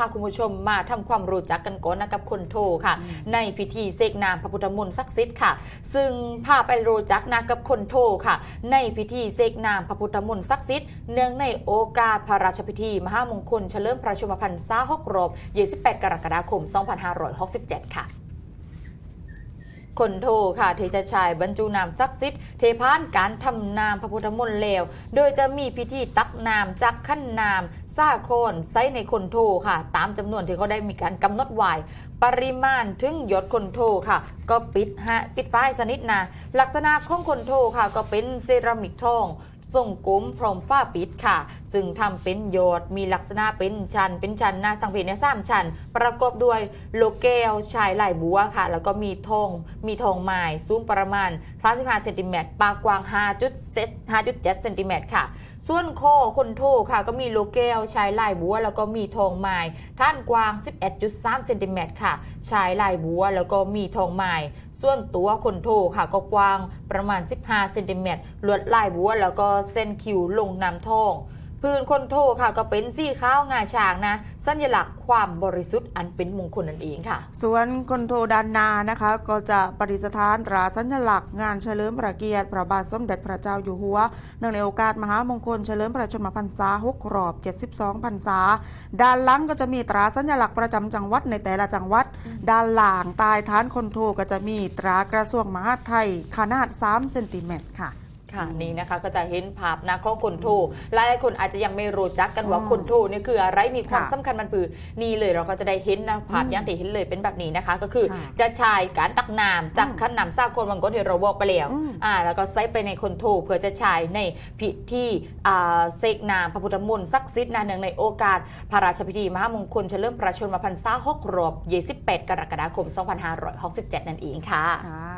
พาคุณผู้ชมมาทำความรู้จักกันก่อนนะกับคนโทค่ะ ในพิธีเสกนามพระพุทธมนต์ศักดิ์สิทธิ์ค่ะ ซึ่งพาไปรู้จักนะกับคนโทค่ะ ในพิธีเสกนามพระพุทธมนต์ศักดิ์สิทธิ์เนื่องในโอกาสพระราชพิธี มหามงคลเฉลิมพระชนมพรรษา6รอบ28 กรกฎาคม 2567 ค่ะ คนโทค่ะเทจะชายบรรจุนามศักดิ์สิทธิ์เทพานการทำนามพระพุทธมนต์เลวโดยจะมีพิธีตักนามจากขั้นนามซาโคนไซในคนโทค่ะ ตามจำนวนที่เขาได้มีการกำหนดไว้ปริมาณถึงยศคนโทค่ะ ก็ปิดฮะปิดฝ้ายสนิทนะลักษณะของคนโทค่ะ ก็เป็นเซรามิกทอง ทรงกลมพร้อมฝ้าปิดค่ะ ซึ่งทำเป็นโยดมีลักษณะเป็นชันเป็นชันหน้าสังเวียนเนี่ยสามชันประกอบด้วยโลเกลชายลายบัวค่ะ แล้วก็มีทองมีทองไม้สูงประมาณ35เซนติเมตรปากกว้าง 5.7เซนติเมตรค่ะส่วนคอคนโทค่ะ ก็มีโลเกลชายลายบัว แล้วก็มีทองไม้ท่านกว้าง 11.3เซนติเมตรค่ะชายลายบัว แล้วก็มีทองไม้ ส่วนตัวคนโถค่ะก็กว้างประมาณ 15เซนติเมตรลวดลายบัวแล้วก็เส้นคิวลงน้ำทอง พื้นคนโทค่ะก็เป็นสีข้าวงาช้างนะ สัญลักษณ์ความบริสุทธิ์อันเป็นมงคลนั่นเองค่ะ ส่วนคนโทด้านหนานะคะ ก็จะประดิษฐานตราสัญลักษณ์งานเฉลิมพระเกียรติพระบาทสมเด็จพระเจ้าอยู่หัวเนื่องในโอกาสมหามงคลเฉลิมพระชนมพรรษา6รอบ 72พรรษา ด้านหลังก็จะมีตราสัญลักษณ์ประจำจังหวัดในแต่ละจังหวัด ด้านหล่างใต้ฐานคนโทก็จะมีตรากระทรวงมหาดไทยขนาด 3 เซนติเมตรค่ะ ค่ะนี่นะคะก็จะเห็นภาพนะของคนโทหลายๆคนอาจจะยังไม่รู้จักกันว่าอืมคนโทเนี่ยคืออะไรมีความค่ะสำคัญมันคือนี่เลยเราก็จะได้เห็นนะภาพอืมอย่างที่เห็นเลยเป็นแบบนี้นะคะ ก็คือค่ะจะใชายการตักน้ำจากอืมขั้นน้ำซากคนบางคนที่เราบอกไปแล้วอืมอ่าแล้วก็ใส่ไปในคนโทเพื่อจะใชายในพิธีอ่าเสกนามพระพุทธมนต์ศักดิ์สิทธิ์นะเนื่องในโอกาสพระราชพิธีมหามงคลเฉลิมพระชนมพรรษา6รอบ28 กรกฎาคม 2567 นั่นเองค่ะค่ะ